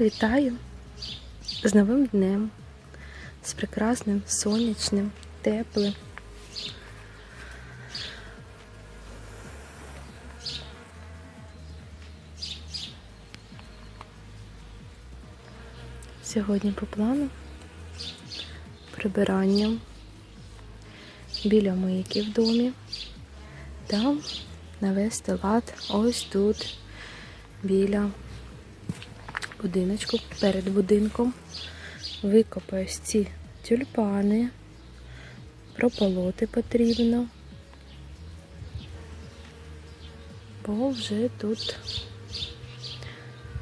Вітаю з новим днем, з прекрасним, сонячним, теплим. Сьогодні по плану прибирання біля мийки в домі та навести лад ось тут біля будиночку, перед будинком. Викопаю ось ці тюльпани, прополоти потрібно, бо вже тут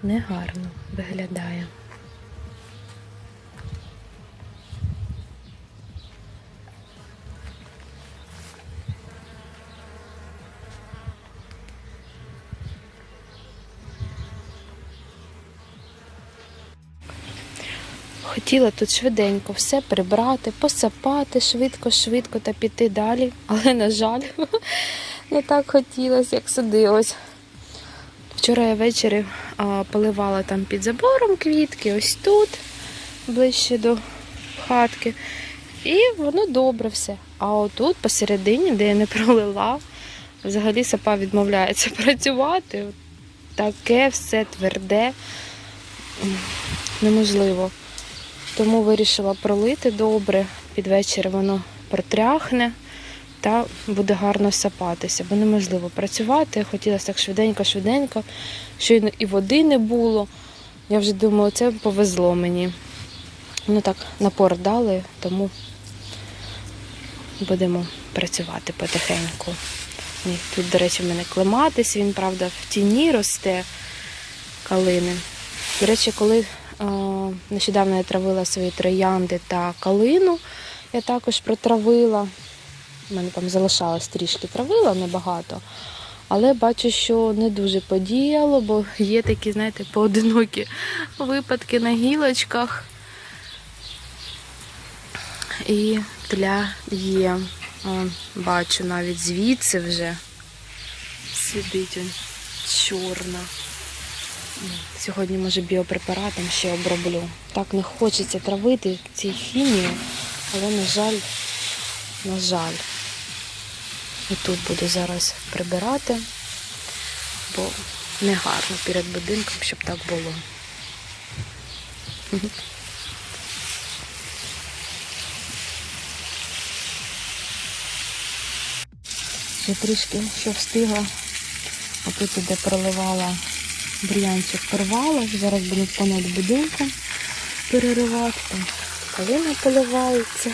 негарно виглядає. Хотіла тут швиденько все прибрати, посапати швидко-швидко та піти далі, але, на жаль, не так хотілося, як судилось. Вчора я ввечері поливала там під забором квітки, ось тут, ближче до хатки. І воно добре все. А отут посередині, де я не пролила, взагалі сапа відмовляється працювати. Таке все тверде, неможливо. Тому вирішила пролити добре. Під вечір воно протряхне та буде гарно сапатися, бо неможливо працювати. Хотілося так швиденько-швиденько, щойно і води не було. Я вже думаю, це повезло мені. Ну так, напор дали, тому будемо працювати потихеньку. Тут, до речі, в мене клематис, він, правда, в тіні росте калини. До речі, коли Нещодавно я травила свої троянди та калину. Я також протравила. У мене там залишалось трішки травила, небагато. Але бачу, що не дуже подіяло, бо є такі, знаєте, поодинокі випадки на гілочках. І тля є. О, бачу навіть звідси вже сидить он чорна. Сьогодні, може, біопрепаратом ще оброблю. Так не хочеться травити ці хімію, але, на жаль, на жаль, і тут буду зараз прибирати, бо не гарно перед будинком, щоб так було. Ще трішки що встигла, а тут іде проливала бур'янчик порвала, зараз буду понад будинком переривати. Там калина поливається.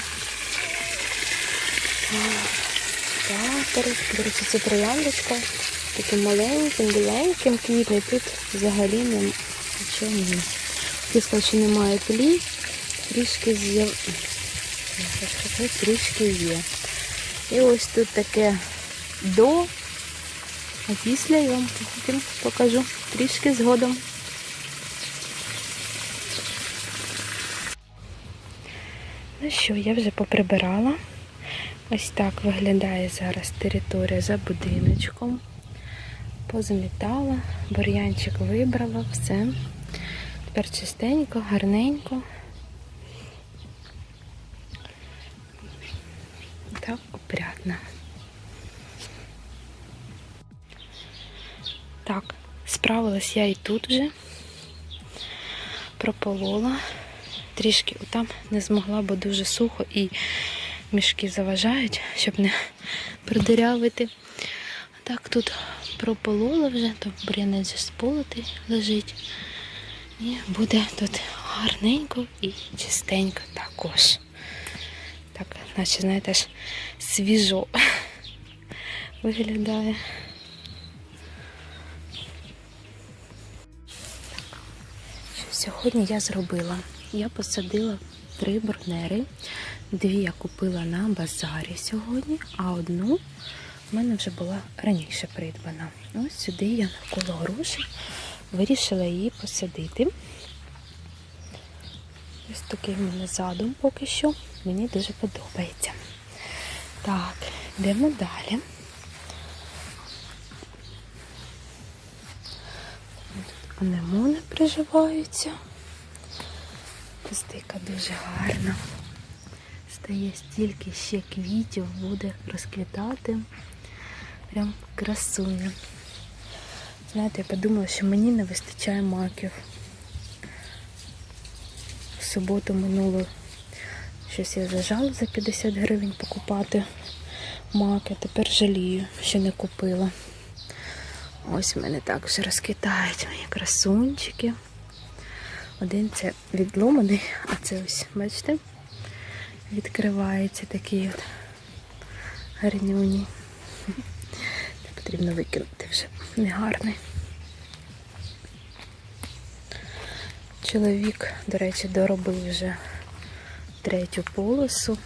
Так, до це трояндочка. Таким маленьким, біленьким квітне. Тут взагалі не нічого немає. Тиска, що немає тлі, трішки з'яв... трішки є. І ось тут таке до а після я вам потім покажу трішки згодом. Ну що, я вже поприбирала. Ось так виглядає зараз територія за будиночком. Позамітала, бур'янчик вибрала, все. Тепер чистенько, гарненько. Так, опрятно. Справилась я і тут вже прополола. Трішки там не змогла, бо дуже сухо і мішки заважають, щоб не продирявити. Так, тут прополола вже, то бур'янець вже сполотий лежить. І буде тут гарненько і чистенько також. Так, наче, знаєте, аж свіжо виглядає. Сьогодні я зробила. Я посадила три бурнери. Дві я купила на базарі сьогодні, а одну в мене вже була раніше придбана. Ось сюди я навколо грошей вирішила її посадити. Ось такий в мене задум поки що. Мені дуже подобається. Так, йдемо далі. Анемони приживаються. Пустика дуже гарна. Стає стільки ще квітів, буде розквітати. Прям красуня. Знаєте, я подумала, що мені не вистачає маків. В суботу минуло щось я зажала за 50 гривень покупати маки. Тепер жалію, що не купила. Ось в мене також розквітають мої красунчики. Один це відломаний, а це ось, бачите, відкривається такий от гарнюній. Потрібно викинути вже негарний. Чоловік, до речі, доробив вже третю полосу.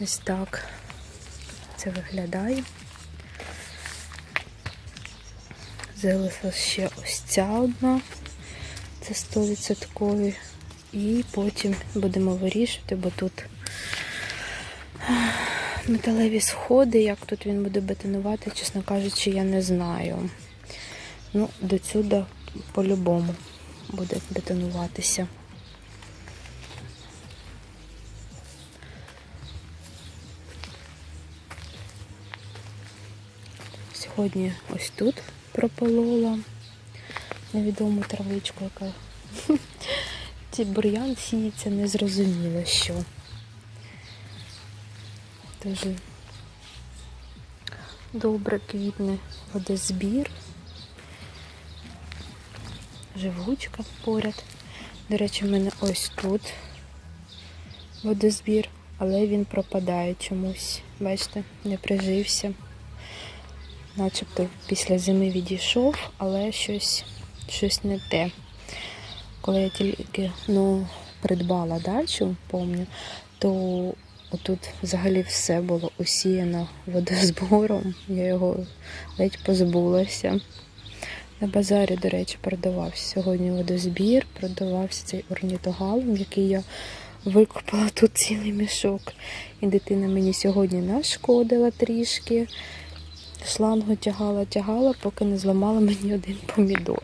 Ось так це виглядає. Залишилася ще ось ця одна. Це 100%. І потім будемо вирішити, бо тут металеві сходи, як тут він буде бетонувати, чесно кажучи, я не знаю. Ну, до сюди по-любому буде бетонуватися. Сьогодні ось тут прополола невідому травичку, яка ці бур'ян сіється незрозуміло що. Дуже добре квітне водозбір. Живучка поряд. До речі, в мене ось тут водозбір, але він пропадає чомусь. Бачите, не прижився. Начебто після зими відійшов, але щось, щось не те. Коли я тільки ну, придбала дачу, помню, то отут взагалі все було усіяно водозбором. Я його ледь позбулася. На базарі, до речі, продавався сьогодні водозбір, продавався цей орнітогалум, який я викопала тут цілий мішок. І дитина мені сьогодні нашкодила трішки. Шлангу тягала, тягала, поки не зламала мені один помідор.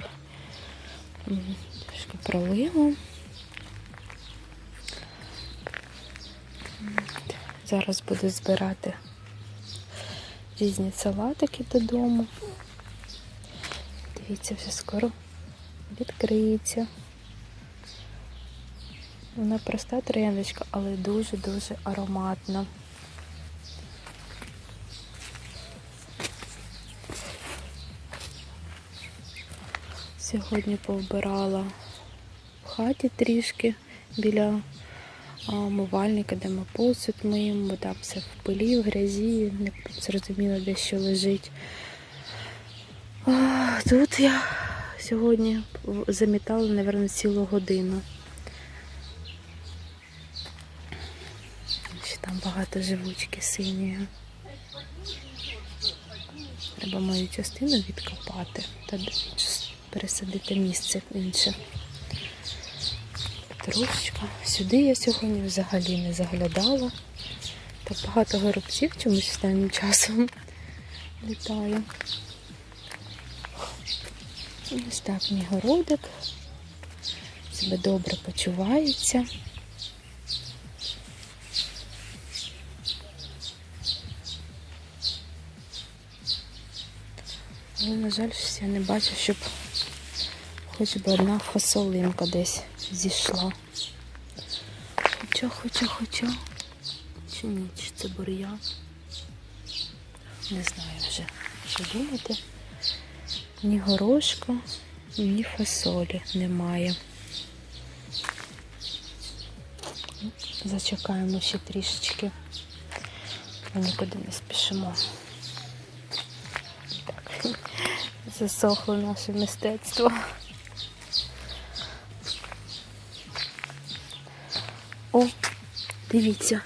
М, Трішки проливу. Зараз буду збирати різні салатики додому. Дивіться, вже скоро відкриється. Вона проста трояндочка, але дуже-дуже ароматна. Сьогодні повбирала в хаті трішки біля а, умивальника, де ми посуд миємо, там все в пилі, в грязі, не зрозуміло, де що лежить. Тут я сьогодні замітала, мабуть, цілу годину. Ще там багато живучки синьої. Треба мою частину відкопати та пересадити місце інше. Петрушечка. Сюди я сьогодні взагалі не заглядала. Так багато горобців чомусь останнім часом літає. Ось так мій городик. Себе добре почувається. Але, на жаль, я не бачу, щоб хоч би одна фасолинка десь зійшла. Хоча, хоча, хоча. Чи ні, чи це бур'ян? Не знаю вже, що думати. Ні горошка, ні фасолі немає. Зачекаємо ще трішечки. Ми нікуди не спішимо. Так, засохло наше мистецтво. О, дивіться,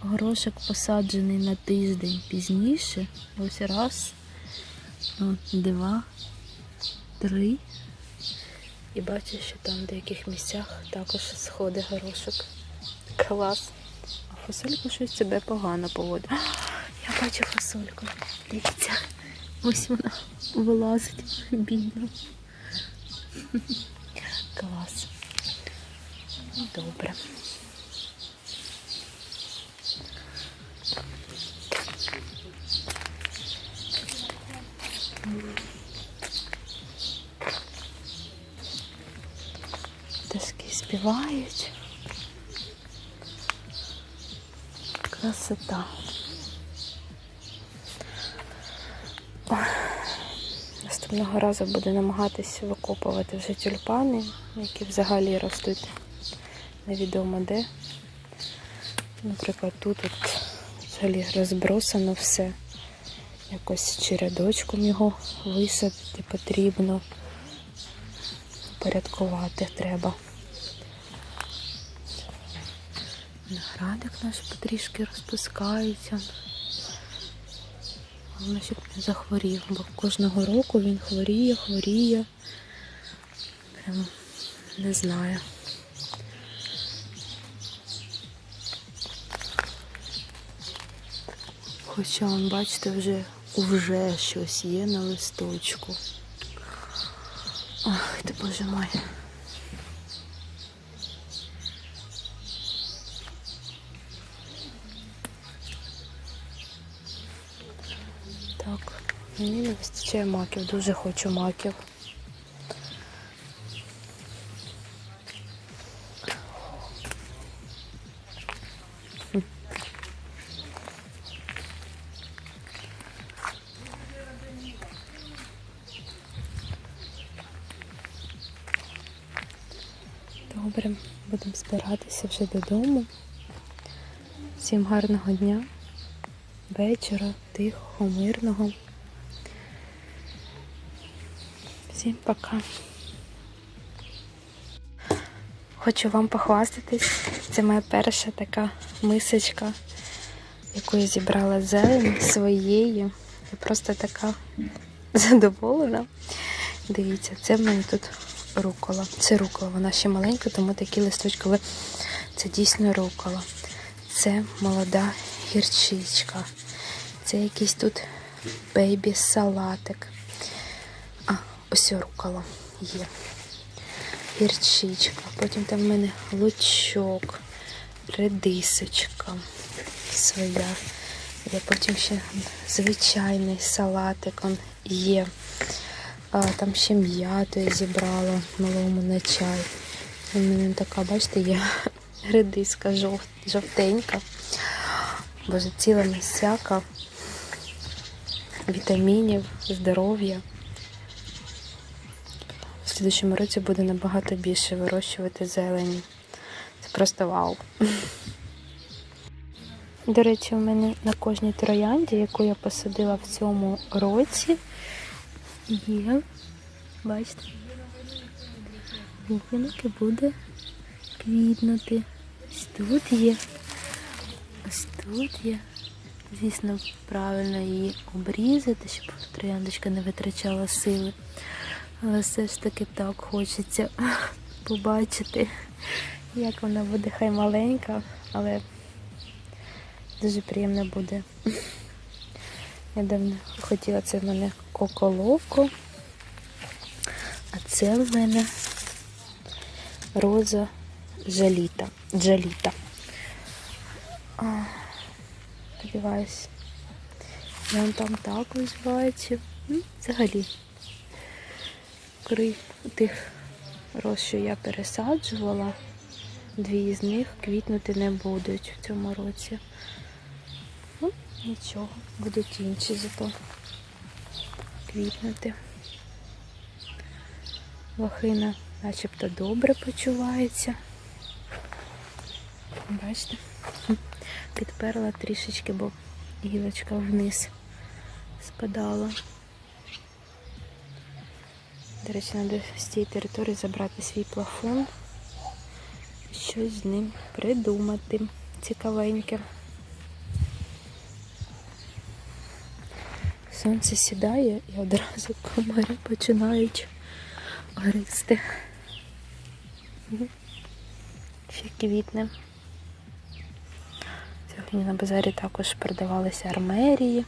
горошок посаджений на тиждень пізніше. Ось раз, два, три. І бачу, що там в деяких місцях також сходить горошок. Клас. А фасолька щось себе погано поводить. Я бачу фасольку. Дивіться. Ось вона вилазить бідно. Клас. Добре. Пташки співають. Красота. Наступного разу буду намагатися викопувати вже тюльпани, які взагалі ростуть невідомо де. Наприклад, тут от взагалі розбросано все. Якось черядочком його висадити потрібно. Порядкувати треба. Наградик наш потрішки розпускається. Головне, щоб не захворів, бо кожного року він хворіє, хворіє. Прям не знаю. Хоча, бачите, вже вже щось є на листочку. Ах, ти боже мой. Так, мені не вистачає маків, дуже хочу маків. Хм. Добре, будемо збиратися вже додому. Всім гарного дня, вечора, тихого, мирного. Всім пока. Хочу вам похвастатись. Це моя перша така мисочка, яку я зібрала зелень своєї. Я просто така задоволена. Дивіться, це в мене тут рукола. Це рукола, вона ще маленька, тому такі листочки. Це дійсно рукола. Це молода гірчичка. Це якийсь тут бейбі-салатик. А, ось рукола є. Гірчичка. Потім там в мене лучок, редисочка своя. Я потім ще звичайний салатик он є. А, там ще м'яту зібрала малому на чай. У мене така, бачите, є редиска жов, жовтенька. Боже, ціла місяка вітамінів, здоров'я. В слідчому році буде набагато більше вирощувати зелені. Це просто вау. До речі, у мене на кожній троянді, яку я посадила в цьому році, є, бачите, і буде квітнути. Ось тут є. Ось тут є. Звісно, правильно її обрізати, щоб трояндочка не витрачала сили. Але все ж таки так хочеться побачити, як вона буде хай маленька, але дуже приємно буде. Я давно хотіла, це в мене коколоко, а це в мене роза жаліта. Джаліта. А, Сподіваюсь. Я там також бачу. М, Взагалі. Крив тих роз, що я пересаджувала, дві з них квітнути не будуть в цьому році. Ну, нічого, будуть інші зато квітнути. Лохина начебто добре почувається. Бачите? Підперла трішечки, бо гілочка вниз спадала. До речі, треба з цієї території забрати свій плафон щось з ним придумати. Цікавеньке. Сонце сідає і одразу комарі починають гризти. Ще квітне. Сьогодні на базарі також продавалися армерії.